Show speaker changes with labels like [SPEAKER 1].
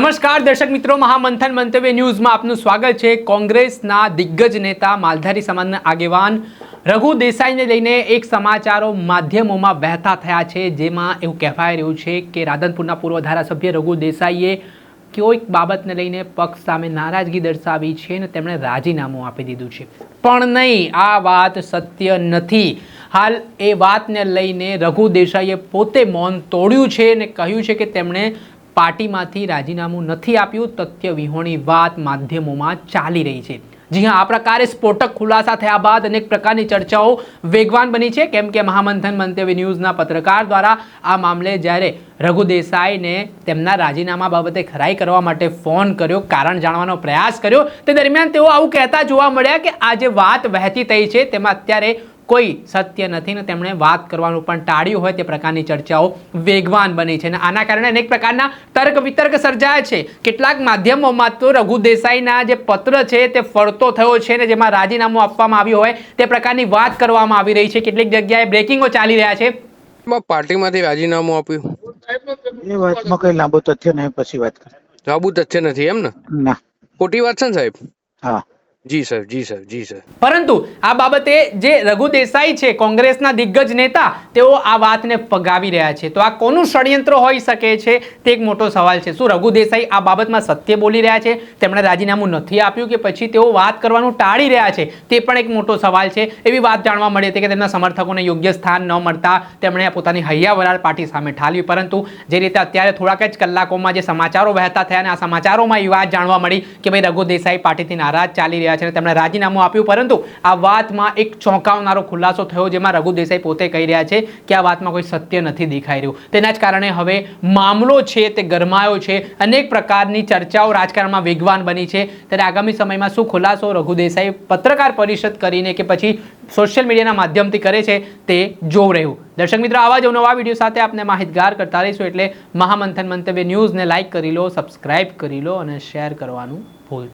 [SPEAKER 1] નમસ્કાર, દર્શક મિત્રો. મહામંથન મંતવ્ય ન્યૂઝમાં આપનું સ્વાગત છે. કોંગ્રેસના દિગ્ગજ નેતા માલધારી સમાજના આગેવાન રઘુ દેસાઈને લઈને એક સમાચારો માધ્યમોમાં વહેતા થયા છે, જેમાં એવું કહેવાય રહ્યું છે કે રાધનપુરના પૂર્વ ધારાસભ્ય રઘુ દેસાઈએ કોઈક બાબતને લઈને પક્ષ સામે નારાજગી દર્શાવી છે અને તેમણે રાજીનામું આપી દીધું છે. પણ નહીં, આ વાત સત્ય નથી. હાલ એ વાતને લઈને રઘુ દેસાઈએ પોતે મૌન તોડ્યું છે અને કહ્યું છે કે તેમણે પાર્ટીમાંથી રાજીનામું નથી આપ્યું તથ્ય વિહોણી વાત માધ્યમોમાં ચાલી રહી છે. જી હા, આ પ્રકારે સ્ફોટક ખુલાસા થયા બાદ અનેક પ્રકારની ચર્ચાઓ વેગવાન બની છે. કેમ કે મહામંથન મંતવ્ય ન્યૂઝના પત્રકાર દ્વારા આ મામલે જ્યારે રઘુ દેસાઈને તેમના રાજીનામા બાબતે ખરાઈ કરવા માટે ફોન કર્યો, કારણ જાણવાનો પ્રયાસ કર્યો, તે દરમિયાન તેઓ આવું કહેતા જોવા મળ્યા કે આ જે વાત વહેતી થઈ છે, તેમાં અત્યારે કોઈ સત્ય નથી ને તેમણે વાત કરવાનું પણ ટાળ્યું હોય તે પ્રકારની ચર્ચાઓ વેગવાન બની છે અને આના કારણે અનેક પ્રકારના તર્ક વિતર્ક સર્જાય છે. કેટલાક માધ્યમોમાં તો રઘુ દેસાઈના જે પત્ર છે તે ફરતો થયો છે ને જેમાં રાજીનામું આપવામાં આવ્યું હોય તે પ્રકારની વાત કરવામાં આવી રહી છે. કેટલીક જગ્યાએ બ્રેકિંગો ચાલી રહ્યા છે.
[SPEAKER 2] પાર્ટીમાંથી રાજીનામું આપ્યું.
[SPEAKER 3] એ વાતમાં કઈ લાંબુ તથ્ય નહીં પછી વાત કરે.
[SPEAKER 2] લાંબુ તથ્ય નથી એમ ને?
[SPEAKER 3] ના.
[SPEAKER 2] ખોટી વાત છે ને સાહેબ?
[SPEAKER 3] હા.
[SPEAKER 2] જી સર જી સર જી સર.
[SPEAKER 1] પરંતુ આ બાબતે જે રઘુ દેસાઈ છે, કોંગ્રેસના દિગ્ગજ નેતા, તેઓ આ વાતને ફગાવી રહ્યા છે. તો આ કોનું ષડયંત્ર હોઈ શકે છે? તે એક મોટો સવાલ છે. શું રઘુ દેસાઈ આ બાબતમાં સત્ય બોલી રહ્યા છે? તેમણે રાજીનામું નથી આપ્યું કે પછી તેઓ વાત કરવાનું ટાળી રહ્યા છે? તે પણ એક મોટો સવાલ છે. એવી વાત જાણવા મળી હતી કે તેમના સમર્થકોને યોગ્ય સ્થાન ન મળતા તેમણે પોતાની હૈયા વરાળ પાર્ટી સામે ઠાલવી. પરંતુ જે રીતે અત્યારે થોડાક જ કલાકોમાં જે સમાચારો વહેતા થયા અને આ સમાચારોમાં એ વાત જાણવા મળી કે ભાઈ રઘુ દેસાઈ પાર્ટીથી નારાજ ચાલી રહ્યા છે અને તેમણે રાજીનામું આપ્યું. પરંતુ આ વાતમાં એક ચોંકાવનારો ખુલાસો થયો જેમાં રઘુ દેસાઈ પોતે કહી રહ્યા છે કે આ વાતમાં કોઈ સત્ય નથી દેખાઈ રહ્યું. તેના જ કારણે હવે મામલો છે તે ગરમાયો છે. અનેક પ્રકારની ચર્ચાઓ રાજકારણમાં વેગવાન બની છે. ત્યારે આગામી સમયમાં શું ખુલાસો રઘુ દેસાઈ પત્રકાર પરિષદ કરીને કે પછી સોશિયલ મીડિયાના માધ્યમથી કરે છે તે જોવું રહ્યું. દર્શક મિત્રો, આવા જ નવા વીડિયો સાથે આપને માહિતગાર કરતા રહીશું. એટલે મહામંથન મંતવ્ય ન્યૂઝને લાઇક કરી લો, સબસ્ક્રાઇબ કરી લો અને શેર કરવાનું